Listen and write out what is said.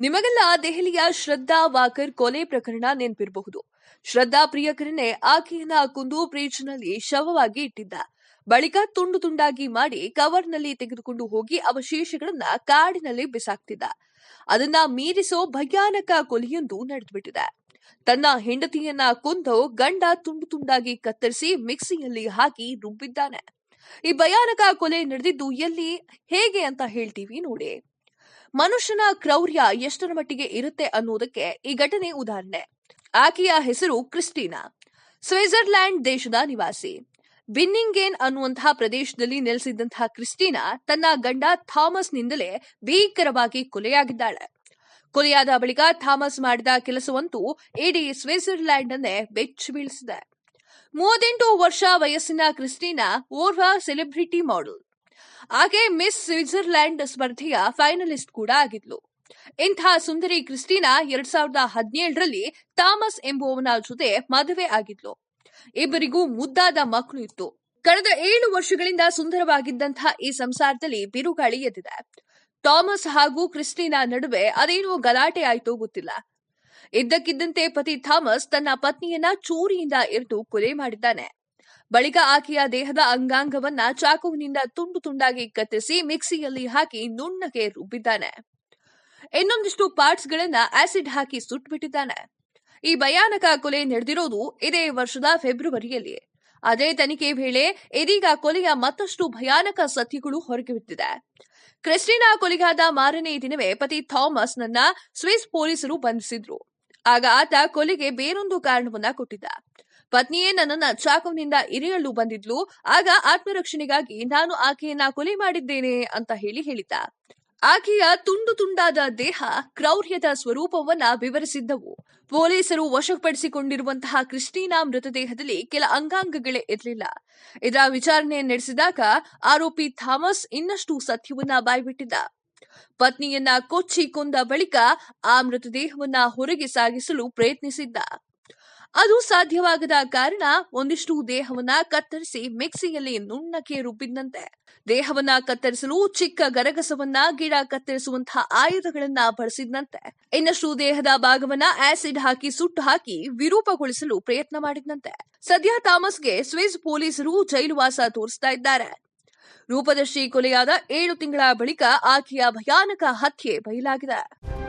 ನಿಮಗೆಲ್ಲ ದೆಹಲಿಯ ಶ್ರದ್ಧಾ ವಾಕರ್ ಕೊಲೆ ಪ್ರಕರಣ ನೆನಪಿರಬಹುದು. ಶ್ರದ್ಧಾ ಪ್ರಿಯಕರನೇ ಆಕೆಯನ್ನ ಕುಂದು ಪ್ರೀಚ್ನಲ್ಲಿ ಶವವಾಗಿ ಇಟ್ಟಿದ್ದ. ಬಳಿಕ ತುಂಡು ತುಂಡಾಗಿ ಮಾಡಿ ಕವರ್ನಲ್ಲಿ ತೆಗೆದುಕೊಂಡು ಹೋಗಿ ಅವಶೇಷಗಳನ್ನ ಕಾಡಿನಲ್ಲಿ ಬಿಸಾಕ್ತಿದ್ದ. ಅದನ್ನ ಮೀರಿಸೋ ಭಯಾನಕ ಕೊಲೆಯೊಂದು ನಡೆದುಬಿಟ್ಟಿದೆ. ತನ್ನ ಹೆಂಡತಿಯನ್ನ ಕೊಂದು ಗಂಡ ತುಂಡು ತುಂಡಾಗಿ ಕತ್ತರಿಸಿ ಮಿಕ್ಸಿಯಲ್ಲಿ ಹಾಕಿ ರುಬ್ಬಿದ್ದಾನೆ. ಈ ಭಯಾನಕ ಕೊಲೆ ನಡೆದಿದ್ದು ಎಲ್ಲಿ, ಹೇಗೆ ಅಂತ ಹೇಳ್ತೀವಿ ನೋಡಿ. ಮನುಷ್ಯನ ಕ್ರೌರ್ಯ ಎಷ್ಟರ ಮಟ್ಟಿಗೆ ಇರುತ್ತೆ ಅನ್ನೋದಕ್ಕೆ ಈ ಘಟನೆ ಉದಾಹರಣೆ. ಆಕೆಯ ಹೆಸರು ಕ್ರಿಸ್ಟೀನಾ. ಸ್ವಿಟ್ಜರ್ಲ್ಯಾಂಡ್ ದೇಶದ ನಿವಾಸಿ. ಬಿನ್ನಿಂಗೇನ್ ಅನ್ನುವಂತಹ ಪ್ರದೇಶದಲ್ಲಿ ನೆಲೆಸಿದ್ದಂತಹ ಕ್ರಿಸ್ಟೀನಾ ತನ್ನ ಗಂಡ ಥಾಮಸ್ ನಿಂದಲೇ ಭೀಕರವಾಗಿ ಕೊಲೆಯಾಗಿದ್ದಾಳೆ. ಕೊಲೆಯಾದ ಬಳಿಕ ಥಾಮಸ್ ಮಾಡಿದ ಕೆಲಸವಂತೂ ಇಡೀ ಸ್ವಿಟ್ಜರ್ಲ್ಯಾಂಡ್ ಅನ್ನೇ ಬೆಚ್ಚಿ ಬೀಳಿಸಿದೆ. ಮೂವತ್ತೆಂಟು ವರ್ಷ ವಯಸ್ಸಿನ ಕ್ರಿಸ್ಟೀನಾ ಓರ್ವ ಸೆಲೆಬ್ರಿಟಿ ಮಾಡೆಲ್ ಆಕೆ ಮಿಸ್ ಸ್ವಿಟ್ಜರ್ಲ್ಯಾಂಡ್ ಸ್ಪರ್ಧೆಯ ಫೈನಲಿಸ್ಟ್ ಕೂಡ ಆಗಿದ್ಲು. ಇಂಥ ಸುಂದರಿ ಕ್ರಿಸ್ಟಿನಾ ಎರಡ್ ಸಾವಿರದ ಹದಿನೇಳರಲ್ಲಿ ಥಾಮಸ್ ಎಂಬುವವನ ಜೊತೆ ಮದುವೆ ಆಗಿದ್ಲು. ಇಬ್ಬರಿಗೂ ಮುದ್ದಾದ ಮಕ್ಕಳು ಇತ್ತು. ಕಳೆದ ಏಳು ವರ್ಷಗಳಿಂದ ಸುಂದರವಾಗಿದ್ದಂತಹ ಈ ಸಂಸಾರದಲ್ಲಿ ಬಿರುಗಾಳಿ ಎದ್ದಿದೆ. ಥಾಮಸ್ ಹಾಗೂ ಕ್ರಿಸ್ಟಿನಾ ನಡುವೆ ಅದೇನೋ ಗಲಾಟೆ ಆಯ್ತೋ ಗೊತ್ತಿಲ್ಲ. ಇದ್ದಕ್ಕಿದ್ದಂತೆ ಪತಿ ಥಾಮಸ್ ತನ್ನ ಪತ್ನಿಯನ್ನ ಚೂರಿಯಿಂದ ಇರಿದು ಕೊಲೆ ಮಾಡಿದ್ದಾನೆ. ಬಳಿಕ ಆಕೆಯ ದೇಹದ ಅಂಗಾಂಗವನ್ನ ಚಾಕುವಿನಿಂದ ತುಂಡು ತುಂಡಾಗಿ ಕತ್ತರಿಸಿ ಮಿಕ್ಸಿಯಲ್ಲಿ ಹಾಕಿ ನುಣ್ಣಗೆ ರುಬ್ಬಿದ್ದಾನೆ. ಇನ್ನೊಂದಿಷ್ಟು ಪಾರ್ಟ್ಸ್ ಗಳನ್ನ ಆಸಿಡ್ ಹಾಕಿ ಸುಟ್ಬಿಟ್ಟಿದ್ದಾನೆ. ಈ ಭಯಾನಕ ಕೊಲೆ ನಡೆದಿರೋದು ಇದೇ ವರ್ಷದ ಫೆಬ್ರವರಿಯಲ್ಲಿ. ಅದೇ ತನಿಖೆ ವೇಳೆ ಇದೀಗ ಕೊಲೆಯ ಮತ್ತಷ್ಟು ಭಯಾನಕ ಸತ್ಯಗಳು ಹೊರಗೆ ಬಿದ್ದಿದೆ ಕ್ರಿಸ್ಟಿನಾ ಕೊಲೆಗಾದ ಮಾರನೇ ದಿನವೇ ಪತಿ ಥಾಮಸ್ ನನ್ನ ಸ್ವಿಸ್ ಪೊಲೀಸರು ಬಂಧಿಸಿದ್ರು. ಆಗ ಆತ ಕೊಲೆಗೆ ಬೇರೊಂದು ಕಾರಣವನ್ನ ಕೊಟ್ಟಿದ್ದ. ಪತ್ನಿಯೇ ನನ್ನನ್ನ ಚಾಕುವಿನಿಂದ ಇರಿಯಲು ಬಂದಿದ್ಲು. ಆಗ ಆತ್ಮರಕ್ಷಣೆಗಾಗಿ ನಾನು ಆಕೆಯನ್ನ ಕೊಲೆ ಮಾಡಿದ್ದೇನೆ ಅಂತ ಹೇಳಿ ಹೇಳಿದ್ದ. ಆಕೆಯ ತುಂಡು ತುಂಡಾದ ದೇಹ ಕ್ರೌರ್ಯದ ಸ್ವರೂಪವನ್ನ ವಿವರಿಸಿದ್ದವು. ಪೊಲೀಸರು ವಶಪಡಿಸಿಕೊಂಡಿರುವಂತಹ ಕ್ರಿಸ್ಟಿನಾ ಮೃತದೇಹದಲ್ಲಿ ಕೆಲ ಅಂಗಾಂಗಗಳೇ ಇರಲಿಲ್ಲ. ಇದರ ವಿಚಾರಣೆ ನಡೆಸಿದಾಗ ಆರೋಪಿ ಥಾಮಸ್ ಇನ್ನಷ್ಟು ಸತ್ಯವನ್ನ ಬಾಯ್ಬಿಟ್ಟಿದ್ದ. ಪತ್ನಿಯನ್ನ ಕೊಚ್ಚಿ ಕೊಂದ ಬಳಿಕ ಆ ಮೃತದೇಹವನ್ನ ಹೊರಗೆ ಸಾಗಿಸಲು ಪ್ರಯತ್ನಿಸಿದ್ದ. ಅದು ಸಾಧ್ಯವಾಗದ ಕಾರಣ ಒಂದಿಷ್ಟು ದೇಹವನ್ನ ಕತ್ತರಿಸಿ ಮಿಕ್ಸಿಯಲ್ಲಿ ನುಣ್ಣಕ್ಕೆ ರುಬ್ಬಿದ್ದಂತೆ ದೇಹವನ್ನ ಕತ್ತರಿಸಲು ಚಿಕ್ಕ ಗರಗಸವನ್ನ ಗಿಡ ಕತ್ತರಿಸುವಂತಹ ಆಯುಧಗಳನ್ನ ಬಳಸಿದಂತೆ ಇನ್ನಷ್ಟು ದೇಹದ ಭಾಗವನ್ನ ಆಸಿಡ್ ಹಾಕಿ ಸುಟ್ಟು ಹಾಕಿ ವಿರೂಪಗೊಳಿಸಲು ಪ್ರಯತ್ನ ಮಾಡಿದಂತೆ ಸದ್ಯ ಥಾಮಸ್ಗೆ ಸ್ವಿಸ್ ಪೊಲೀಸರು ಜೈಲುವಾಸ ತೋರಿಸ್ತಾ ಇದ್ದಾರೆ. ರೂಪದರ್ಶಿ ಕೊಲೆಯಾದ ಏಳು ತಿಂಗಳ ಬಳಿಕ ಆಕೆಯ ಭಯಾನಕ ಹತ್ಯೆ ಬಯಲಾಗಿದೆ.